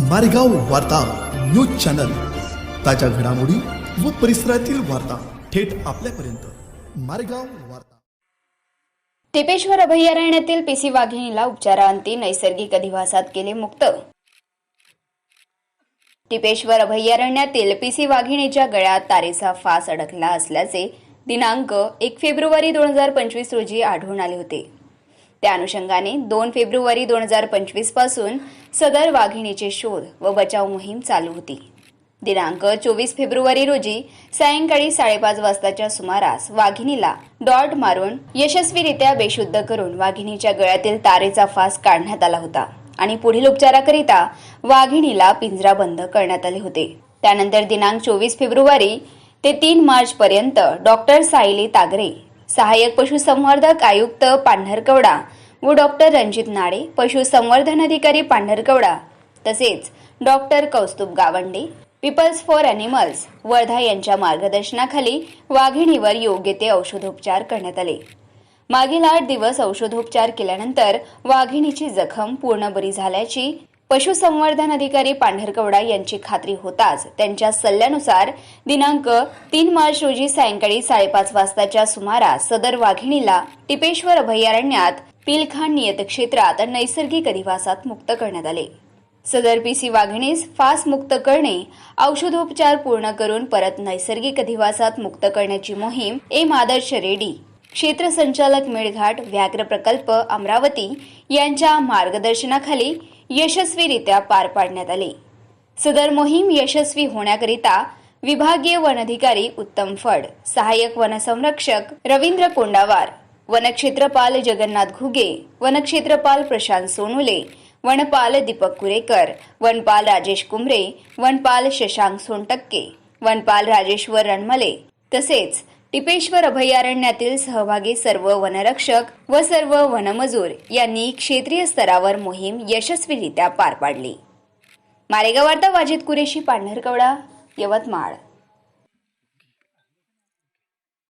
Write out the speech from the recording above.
मारेगाव वार्ता news channel. ताज्या घडामोडी व परिसरातील वार्ता थेट आपल्यापर्यंत. मारेगाव वार्ता. टिपेश्वर अभयारण्यातील पीसी वाघिणीला उपचारांती नैसर्गिक अधिवासात केले मुक्त. टिपेश्वर अभयारण्यातील पीसी वाघिणीच्या गळ्यात तारेचा फास अडकला असल्याचे दिनांक एक फेब्रुवारी दोन हजार पंचवीस रोजी आढळून आले होते. त्या अनुषंगाने दोन फेब्रुवारी दोन हजार पंचवीसपासून सदर वाघिणीचे शोध व बचाव मोहीम चालू होती. दिनांक चोवीस फेब्रुवारी रोजी सायंकाळी साडेपाच वाजताच्या सुमारास वाघिणीला डॉट मारून यशस्वीरित्या बेशुद्ध करून वाघिणीच्या गळ्यातील तारेचा फास काढण्यात आला होता आणि पुढील उपचाराकरिता वाघिणीला पिंजरा बंद करण्यात आले होते. त्यानंतर दिनांक चोवीस फेब्रुवारी ते तीन मार्च पर्यंत डॉक्टर सायली तागरे सहाय्यक पशुसंवर्धक आयुक्त पांढरकवडा व डॉक्टर रणजित नाडे पशुसंवर्धन अधिकारी पांढरकवडा तसेच doctor Kaustubh Gawande People for Animals Wardha यांच्या मार्गदर्शनाखाली वाघिणीवर योग्य ते औषधोपचार करण्यात आले. मागील आठ दिवस औषधोपचार केल्यानंतर वाघिणीची जखम पूर्ण बरी झाल्याची पशुसंवर्धन अधिकारी पांढरकवडा यांची खात्री होताच त्यांच्या सल्ल्यानुसार दिनांक तीन मार्च रोजी सायंकाळी साडेपाच वाजताच्या सुमारास सदर वाघिणीला टिपेश्वर अभयारण्यात पिलखान नियत क्षेत्रात नैसर्गिक अधिवासात मुक्त करण्यात आले. सदर पीसी वाघिणीस फास मुक्त करणे औषधोपचार पूर्ण करून परत नैसर्गिक अधिवासात मुक्त करण्याची मोहीम एम आदर्श रेड्डी क्षेत्र संचालक मेळघाट व्याघ्र प्रकल्प अमरावती यांच्या मार्गदर्शनाखाली यशस्वीरित्या पार पाडण्यात आली. सदर मोहीम यशस्वी होण्याकरिता विभागीय वनधिकारी उत्तम फड सहाय्यक वनसंरक्षक रवींद्र कोंडावार वनक्षेत्रपाल जगन्नाथ घुगे वनक्षेत्रपाल प्रशांत सोनुले वनपाल दीपक कुरेकर वनपाल राजेश कुंभरे वनपाल शशांक सोनटक्के वनपाल राजेश्वर रणमले तसेच टिपेश्वर अभयारण्यातील सहभागी सर्व वनरक्षक व सर्व वनमजूर यांनी क्षेत्रीय स्तरावर मोहीम यशस्वीरित्या पार पाडली. मारेगाव वार्ता वाजित कुरेशी पांढरकवडा यवतमाळ.